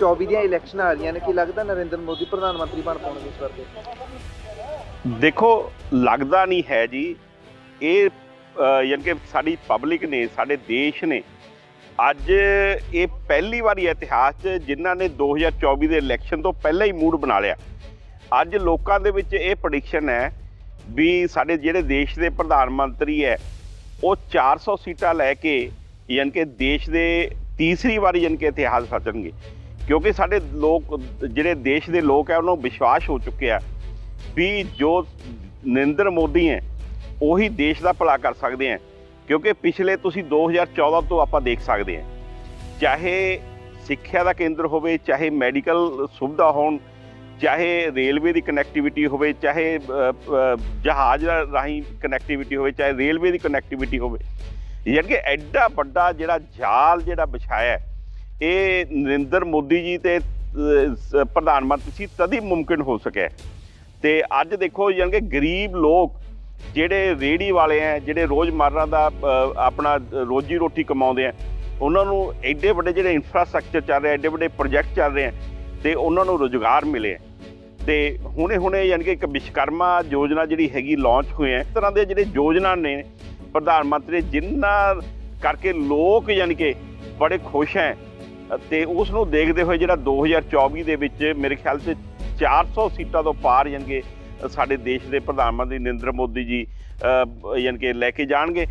24 ਦੀਆਂ ਇਲੈਕਸ਼ਨਾਂ ਆ ਰਹੀਆਂ ਨੇ ਕੀ ਲੱਗਦਾ ਨਰਿੰਦਰ ਮੋਦੀ ਪ੍ਰਧਾਨ ਮੰਤਰੀ ਬਣ ਪਾਉਣਗੇ ਇਸ ਵਾਰ ਦੇ? ਦੇਖੋ ਲੱਗਦਾ ਨਹੀਂ ਹੈ ਜੀ। ਇਹ ਅ, ਯਾਨੀ ਕਿ ਸਾਡੀ ਪਬਲਿਕ ਨੇ ਸਾਡੇ ਦੇਸ਼ ਨੇ ਅੱਜ ਇਹ ਪਹਿਲੀ ਵਾਰੀ ਇਤਿਹਾਸ 'ਚ ਜਿਨ੍ਹਾਂ ਨੇ 2024 ਦੇ ਇਲੈਕਸ਼ਨ ਤੋਂ ਪਹਿਲਾਂ ਹੀ ਮੂਡ ਬਣਾ ਲਿਆ। ਅੱਜ ਲੋਕਾਂ ਦੇ ਵਿੱਚ ਇਹ ਪ੍ਰੈਡਿਕਸ਼ਨ ਹੈ ਵੀ ਸਾਡੇ ਜਿਹੜੇ ਦੇਸ਼ ਦੇ ਪ੍ਰਧਾਨ ਮੰਤਰੀ ਹੈ ਉਹ 400 ਸੀਟਾਂ ਲੈ ਕੇ ਯਾਨੀ ਕਿ ਦੇਸ਼ ਦੇ ਤੀਸਰੀ ਵਾਰੀ ਯਾਨੀ ਕਿ ਇਤਿਹਾਸ ਰਚਣਗੇ। ਕਿਉਂਕਿ ਸਾਡੇ ਲੋਕ ਜਿਹੜੇ ਦੇਸ਼ ਦੇ ਲੋਕ ਹੈ ਉਹਨਾਂ ਨੂੰ ਵਿਸ਼ਵਾਸ ਹੋ ਚੁੱਕਿਆ ਵੀ ਜੋ ਨਰਿੰਦਰ ਮੋਦੀ ਹੈ ਉਹੀ ਦੇਸ਼ ਦਾ ਭਲਾ ਕਰ ਸਕਦੇ ਹੈ। ਕਿਉਂਕਿ ਪਿਛਲੇ ਤੁਸੀਂ 2014 ਤੋਂ ਆਪਾਂ ਦੇਖ ਸਕਦੇ ਹਾਂ ਚਾਹੇ ਸਿੱਖਿਆ ਦਾ ਕੇਂਦਰ ਹੋਵੇ ਚਾਹੇ ਮੈਡੀਕਲ ਸੁਵਿਧਾ ਹੋਣ ਚਾਹੇ ਰੇਲਵੇ ਦੀ ਕਨੈਕਟੀਵਿਟੀ ਹੋਵੇ ਚਾਹੇ ਜਹਾਜ਼ ਰਾਹੀਂ ਕਨੈਕਟੀਵਿਟੀ ਹੋਵੇ ਚਾਹੇ ਰੇਲਵੇ ਦੀ ਕਨੈਕਟੀਵਿਟੀ ਹੋਵੇ। ਯਾਨੀ ਕਿ ਐਡਾ ਵੱਡਾ ਜਿਹੜਾ ਜਾਲ ਜਿਹੜਾ ਵਿਛਾਇਆ ਹੈ, ਇਹ ਨਰਿੰਦਰ ਮੋਦੀ ਜੀ ਤੇ ਪ੍ਰਧਾਨ ਮੰਤਰੀ ਸੀ, ਤਦ ਹੀ ਮੁਮਕਿਨ ਹੋ ਸਕਿਆ। ਤੇ ਅੱਜ ਦੇਖੋ ਯਾਨੀ ਕਿ ਗਰੀਬ ਲੋਕ ਜਿਹੜੇ ਰੇੜੀ ਵਾਲੇ ਆ ਜਿਹੜੇ ਰੋਜ਼ਮਰਰਾ ਦਾ ਆਪਣਾ ਰੋਜੀ ਰੋਟੀ ਕਮਾਉਂਦੇ ਆ ਉਹਨਾਂ ਨੂੰ ਐਡੇ ਵੱਡੇ ਜਿਹੜੇ ਇਨਫਰਾਸਟ੍ਰਕਚਰ ਚੱਲ ਰਿਹਾ, ਐਡੇ ਵੱਡੇ ਪ੍ਰੋਜੈਕਟ ਚੱਲ ਰਹੇ ਆ ਤੇ ਉਹਨਾਂ ਨੂੰ ਰੋਜ਼ਗਾਰ ਮਿਲੇ ਆ ਤੇ ਹੁਣੇ ਹੁਣੇ ਯਾਨੀ ਕਿ ਇੱਕ ਵਿਸ਼ਕਰਮਾ ਯੋਜਨਾ ਜਿਹੜੀ ਹੈਗੀ ਲਾਂਚ ਹੋਏ ਹੈ ਇਸ ਤਰ੍ਹਾਂ ਦੇ ਜਿਹੜੇ ਯੋਜਨਾ ਨੇ, ਪ੍ਰਧਾਨ ਮੰਤਰੀ ਜਿਨ੍ਹਾਂ ਕਰਕੇ ਲੋਕ ਯਾਨੀ ਕਿ ਬੜੇ ਖੁਸ਼ ਹੈ ਤੇ ਉਸ ਨੂੰ ਦੇਖਦੇ ਹੋਏ ਜਿਹੜਾ 2024 ਦੇ ਵਿੱਚ ਮੇਰੇ ਖਿਆਲ 'ਚ 400 ਸੀਟਾਂ ਤੋਂ ਪਾਰ ਯਾਨੀ ਕਿ ਸਾਡੇ ਦੇਸ਼ ਦੇ ਪ੍ਰਧਾਨ ਮੰਤਰੀ ਨਰਿੰਦਰ ਮੋਦੀ ਜੀ ਅ, ਯਾਨੀ ਕਿ ਲੈ ਕੇ ਜਾਣਗੇ।